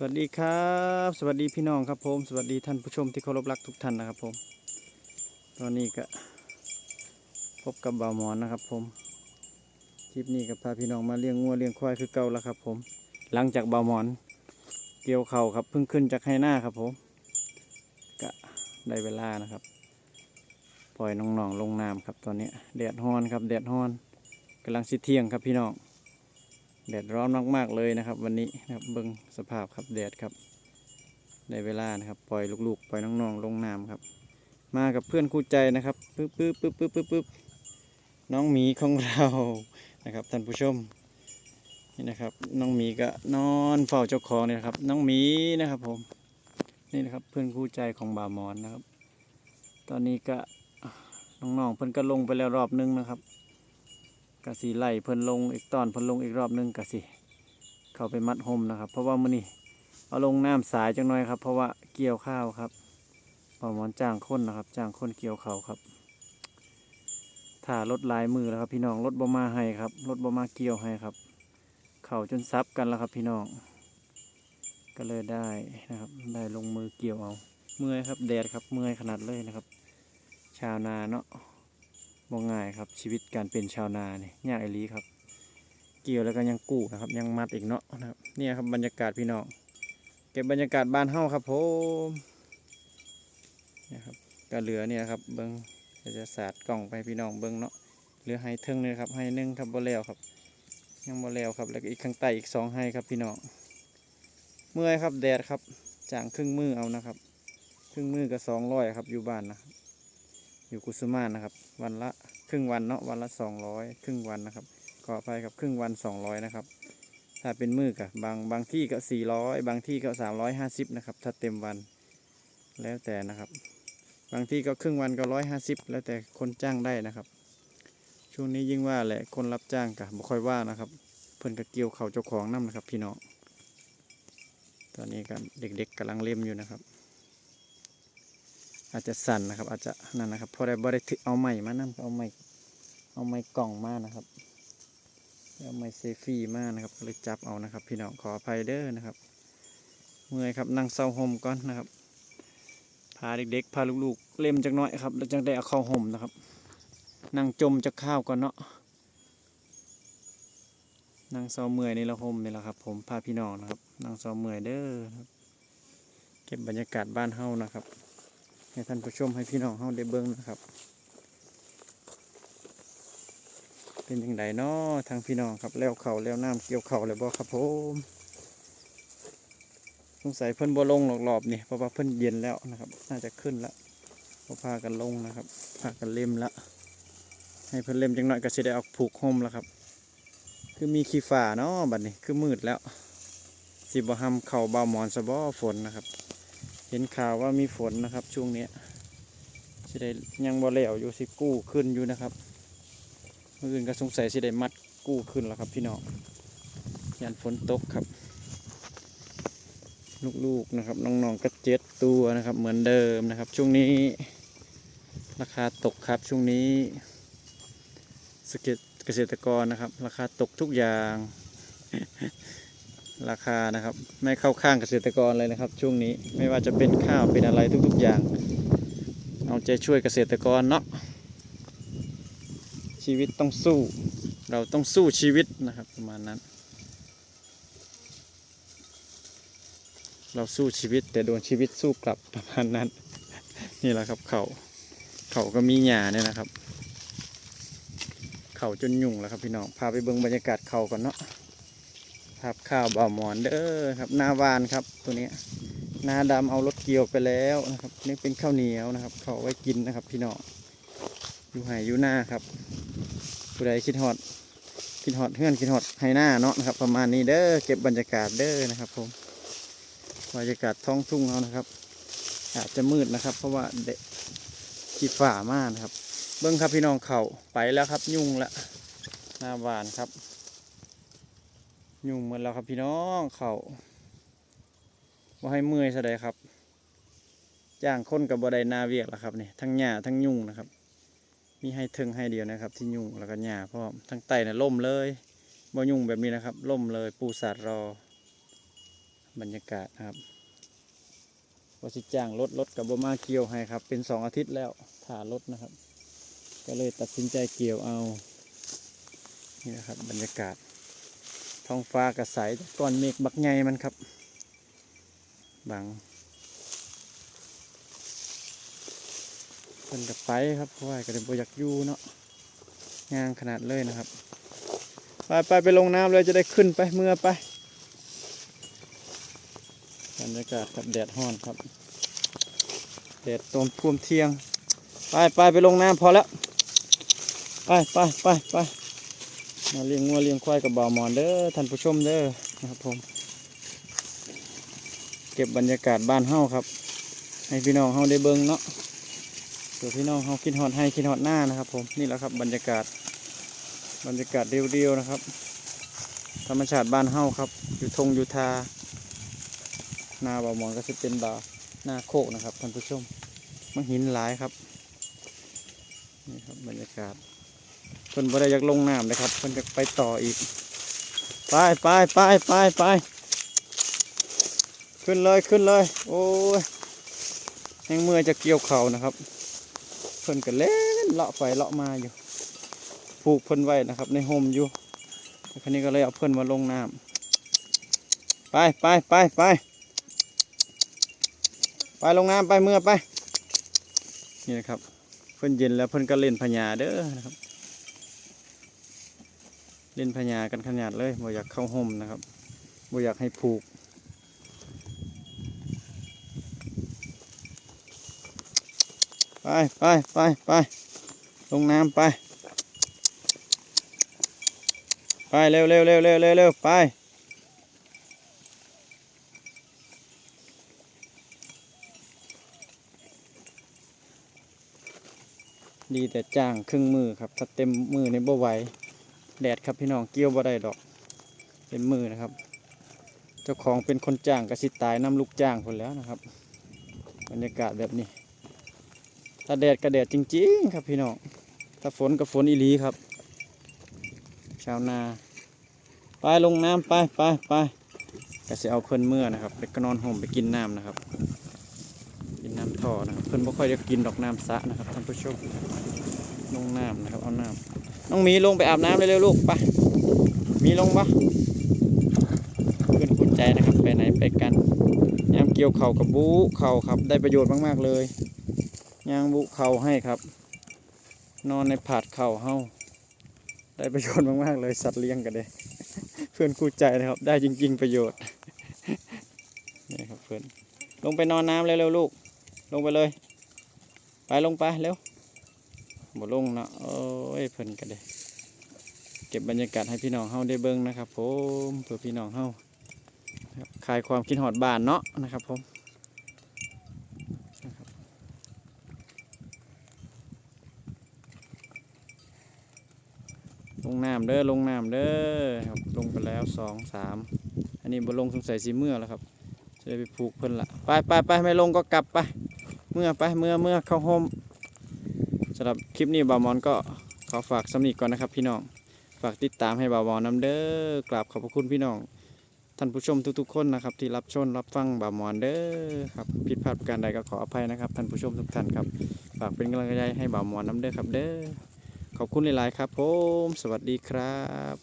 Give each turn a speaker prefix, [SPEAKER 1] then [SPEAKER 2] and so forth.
[SPEAKER 1] สวัสดีครับ สวัสดีพี่น้องครับผม สวัสดีท่านผู้ชมที่เคารพรักทุกท่านนะครับผม ตอนนี้ก็พบกับบ่าวหมอนนะครับผม คลิปนี้ก็พาพี่น้องมาเลี้ยงงัวเลี้ยงควายคือเก่าแล้วครับผม หลังจากบ่าวหมอน เกี่ยวเข่าครับเพิ่งขึ้นจากไฮหน้าครับผมก็ได้เวลานะครับ ปล่อยน้องๆลงน้ำครับตอนนี้แดดฮ้อนครับแดดฮ้อนกำลังสิเที่ยงครับพี่น้อง แดดร้อนมากๆเลยนะครับ วันนี้นะครับเบิ้งสภาพครับแดดครับได้เวลานะครับปล่อยลูกๆปล่อยน้องๆลงน้ำครับ มากับเพื่อนคู่ใจนะครับปึ๊บปึ๊บปึ๊บปึ๊บปึ๊บปึ๊บน้องหมีของเรานะครับท่านผู้ชมนี่นะครับน้องหมีก็นอนเฝ้าเจ้าของเนี่ยนะครับ น้องหมีนะครับผมนี่นะครับเพื่อนคู่ใจของบ่าวหมอนนะครับ ตอนนี้ก็น้องๆเพื่อนก็ลงไปแล้วรอบนึงนะครับ กะสีไล่เพิ่นลงอีกตอนเพิ่นลงอีกรอบนึงกะสิเข้าไปมัดห่มนะครับ เพราะว่ามื้อนี้เอาลงน้ำสายจังหน่อยครับ เพราะว่าเกี่ยวข้าวครับปอมอนจ้างคนนะครับ จ้างคนเกี่ยวเขาครับถ้ารถลายมือแล้วครับ พี่น้องรถบ่มาให้ครับรถบ่มาเกี่ยวให้ครับ เข่าจนซับกันแล้วครับ พี่น้อง ก็เลยได้นะครับ ได้ลงมือเกี่ยวเอา เมื่อยครับแดดครับเมื่อยขนาดเลยนะครับ ชาวนาเนาะ บ่ง่ายครับชีวิตการเป็นชาวนาเนี่ยยากไอหลีครับ เกี่ยวแล้วก็ยังกู้นะครับ ยังมัดอีกเนาะนะครับเนี่ยครับบรรยากาศพี่น้องเก็บบรรยากาศบ้านเฮ้าครับผมนี่ยครับก็เหลือเนี่ยครับเบิ้งจะสาดกล่องไปพี่น้องเบิ้งเนาะเหลือให้เทิงเลยครับให้นึ่งครับบ่แล้วครับ ยังบ่แล้วครับแล้วก็อีกข้างใต้อีกสองให้ครับพี่น้องเมื่อยครับแดดครับจางครึ่งมือเอานะครับ ครึ่งมือก็สองร้อยครับอยู่บ้านนะ อยู่กุสุมานะครับ วันละครึ่งวันเนาะวันละสองร้อยครึ่งวันนะครับขออภัยครับครึ่งวันสองร้อยนะครับ ถ้าเป็นมือกับบางบางที่ก็สี่ร้อยบางที่ก็สามร้อยห้าสิบนะครับ ถ้าเต็มวันแล้วแต่นะครับ บางที่ก็ครึ่งวันก็ร้อยห้าสิบแล้วแต่คนจ้างได้นะครับ ช่วงนี้ยิ่งว่าแหละคนรับจ้างกะบ่ค่อยว่านะครับเพิ่นก็เกี่ยวเขาเจ้าของน้ำนะครับ พี่น้องตอนนี้ก็เด็กๆกำลังเล่มอยู่นะครับ อาจจะสั่นนะครับ อาจจะนั่นนะครับพอได้บ่ได้ถือเอาไม้มานํเอาไม้เอาไม้กล่องมานะครับเอาไม้เซฟี่มานะครับเลยจับเอานะครับ พี่น้องขออภัยเด้อนะครับ เมื่อยครับนั่งเศร้าห่มก่อนนะครับพาเด็กๆพาลูกๆเล่มจักหน้อยครับแล้วจังได้เอาข้าห่มนะครับ นั่งจมจะข้าวก่อนเนาะนั่งเศร้าเมื่อยนี่ละห่มนี่แหละครับ ผมพาพี่น้องนะครับนั่งเศร้าเมื่อยเด้อครับ เก็บบรรยากาศบ้านเฮานะครับ ให้ท่านผู้ชมให้พี่น้องเฮาได้เบิ่งนะครับ เป็นยังไงเนาะทางพี่น้องครับแล้วเขาแล้วน้ำเกี่ยวเขาเลยบ่ครับผมสงสัยเพิ่นบ่ลงหรอกรอบนี่เพราะว่าเพิ่นเย็นแล้วนะครับ น่าจะขึ้นละพอพากันลงนะครับพากันเล่มละให้เพิ่นเล่มจังหน่อยก็สิได้เอาผูกห่มแล้วครับ คือมีขี้ฝ่าเนาะบัดนี้คือมืดแล้ว สิบ่หำเข่าเบาหมอนสะบ่ฝนนะครับ เห็นข่าวว่ามีฝนนะครับ ช่วงนี้สิได้ยังบ่แล้วอยู่สิกู้ขึ้นอยู่นะครับเมื่ออื่นก็สงสัยสิได้มัดกู้ขึ้นแล้วครับพี่น้องยันฝนตกครับ ลูกๆนะครับน้องๆก็เจ็ดตัวนะครับ เหมือนเดิมนะครับ ช่วงนี้ราคาตกครับช่วงนี้สเกตเกษตรกรนะครับ ราคาตกทุกอย่าง ราคานะครับ ไม่เข้าข้างเกษตรกรเลยนะครับ ช่วงนี้ไม่ว่าจะเป็นข้าวเป็นอะไรทุกๆอย่าง เอาใจช่วยเกษตรกรเนาะชีวิตต้องสู้ เราต้องสู้ชีวิตนะครับประมาณนั้น เราสู้ชีวิตแต่โดนชีวิตสู้กลับประมาณนั้น นี่แหละครับเขาเขาก็มีหญ้าเนี่ยนะครับ เขาจนยุ่งแล้วครับพี่น้องพาไปเบิ่งบรรยากาศเขาก่อนเนาะ ภาพข้าวบ่าวหมอนเด้อครับนาวานครับตัวนี้ยนาดำเอารถเกี่ยวไปแล้วนะครับ นี่เป็นข้าวเหนียวนะครับ เขาไว้กินนะครับ พี่น้องอยู่ไหอยู่หน้าครับผู้ใดคิดฮอดคิดฮอดเพื่อนคิดฮอดไหหน้าเนาะนะครับ ประมาณนี้เด้อเก็บบรรยากาศเด้อนะครับผมบรรยากาศท้องทุ่งเขานะครับ อาจจะมืดนะครับ เพราะว่าเด็กขีดฝ่ามากนะครับ เบิ้งครับพี่น้องเขาไปแล้วครับยุ่งละหน้าวานครับ ยุ่งหมดแล้วครับพี่น้องเขาว่าให้เมื่อยซะใดครับจ้างคนกับบ่ได้นาเวียกแล้วครับนี่ทั้งหญ้าทั้งยุ่งนะครับ มีให้เทิงให้เดียวนะครับ ที่ยุ่งแล้วก็หญ้าพร้อมทั้งไตน่ะล่มเลยบ่ยุ่งแบบนี้นะครับ ล่มเลยปูสาดรอบรรยากาศนะครับว่าสิจ้างรถรถกับบมาเกี่ยวให้ครับ เป็นสองอาทิตย์แล้วถ่ารถนะครับ ก็เลยตัดสินใจเกี่ยวเอา นี่นะครับบรรยากาศ ท้องฟ้ากระใสก้อนเมฆบักใหญ่มันครับบังเพิ่นกับไปครับเพราะว่าก็เลยบ่อยากยู่เนาะงางขนาดเลยนะครับ ไปไปไปลงน้ำเลยจะได้ขึ้นไปเมื่อไปบรรยากาศครับแดดห้อนครับแดดตมท่มเที่ยง ไปไปไปลงน้ำพอแล้ว ไปไปไปไป มาเลี้ยงงัวเลี้ยงควายกับบ่าวหมอนเด้อท่านผู้ชมเด้อนะครับผมเก็บบรรยากาศบ้านเฮาครับ ให้พี่น้องเฮาได้เบิ่งเนาะเผื่อพี่น้องเฮาคิดฮอดให้คิดฮอดหน้านะครับ ผมนี่แหละครับบรรยากาศบรรยากาศเรียวๆนะครับ ธรรมชาติบ้านเฮาครับ อยู่ทงอยู่ทาหนาบ่าวหมอนก็จะเป็นบ่าวหน้าโคกนะครับท่านผู้ชมมันหินหลายครับนี่ครับบรรยากาศ เพิ่นบ่ได้อยากลงน้ำเลยครับเพิ่นจะไปต่ออีก ไปไปไปไปไปขึ้นเลยขึ้นเลย โอ้ยยังเมื่อจะเกี่ยวเข่านะครับ เพิ่นก็เล่นเลาะไปเลาะมาอยู่ ผูกเพิ่นไว้นะครับ ในโฮมอยู่แล้วคันนี้ก็เลยเอาเพิ่นมาลงน้ำไปไปไปไปไปลงน้ำไปเมื่อไป นี่นะครับ เพิ่นเย็นแล้วเพิ่นก็เล่นพญาเด้อนะครับ เล่นพญากันขนาดเลยบ่อยากเข้าห่มนะครับบ่อยากให้ผูก ไปไปไปไปลงน้ำไป ไปเร็วเร็วเร็วเร็วเร็วเร็วไปดีแต่จ้างครึ่งมือครับ ถ้าเต็มมือในบ่ไหว แดดครับพี่น้องเกี่ยวบ่ได้ดอกเต็มมือนะครับ เจ้าของเป็นคนจ้างกระสิตายน้ำลูกจ้างคนแล้วนะครับ บรรยากาศแบบนี้ ถ้าแดดก็แดดจริง ๆ ครับพี่น้อง ถ้าฝนก็ฝนอีหลีครับ ชาวนา ไปลงน้ำไปไปไปก็จะเอาเพิ่นเมื่อนะครับ ไปก็นอนห่มไปกินน้ำนะครับ กินน้ำท่อนะครับ เพิ่นบ่ค่อยได้กินดอกน้ำสะนะครับท่านผู้ชมลงน้ำนะครับเอาน้ำ น้องมีลงไปอาบน้ำเร็วๆลูกไปมีลงปะเพื่อนคุณใจนะครับไปไหนไปกันยามเกี่ยวเข่ากับบูเข่าครับ ได้ประโยชน์มากๆเลยยางบุเข่าให้ครับ นอนในผาดเข่าเฮาได้ประโยชน์มากๆเลยสัตว์เลี้ยงกันเลยเพื่อนคู่ใจนะครับ ได้จริง ๆ ประโยชน์นี่ครับเพื่อนลงไปนอนน้ำเร็วๆลูก ลงไปเลย ไปลงไปเร็ว บ่ลงเนาะโอ้ยเพื่นกันเลยเก็บบรรยากาศให้พี่น้องเฮาได้เบิ่งนะครับผมเพื่อพี่น้องเฮาคลายความคิดหอดบานเนาะนะครับผมลงน้ำเด้อลงน้ำเด้อครับลงไปแล้วสองสามอันนี้บ่ลงสงสัยสีเมื่อแล้วครับจะได้ไปผูกเพิ่นละไปไปไปไม่ลงก็กลับไป เมื่อไปเมื่อเมื่อเข้าโฮม สำหรับคลิปนี้บ่าวมอนก็ขอฝากสำนีก่อนนะครับ พี่น้องฝากติดตามให้บ่าวมอนน้ำเด้อกราบขอบพระคุณพี่น้อง ท่านผู้ชมทุกๆ คนนะครับ ที่รับชมรับฟังบ่าวมอนเด้อครับผิดพลาดประการใดก็ขออภัยนะครับ ท่านผู้ชมทุกท่านครับฝากเป็นกำลังใจให้บ่าวมอนน้ำเด้อครับเด้อขอบคุณหลายๆครับผม สวัสดีครับ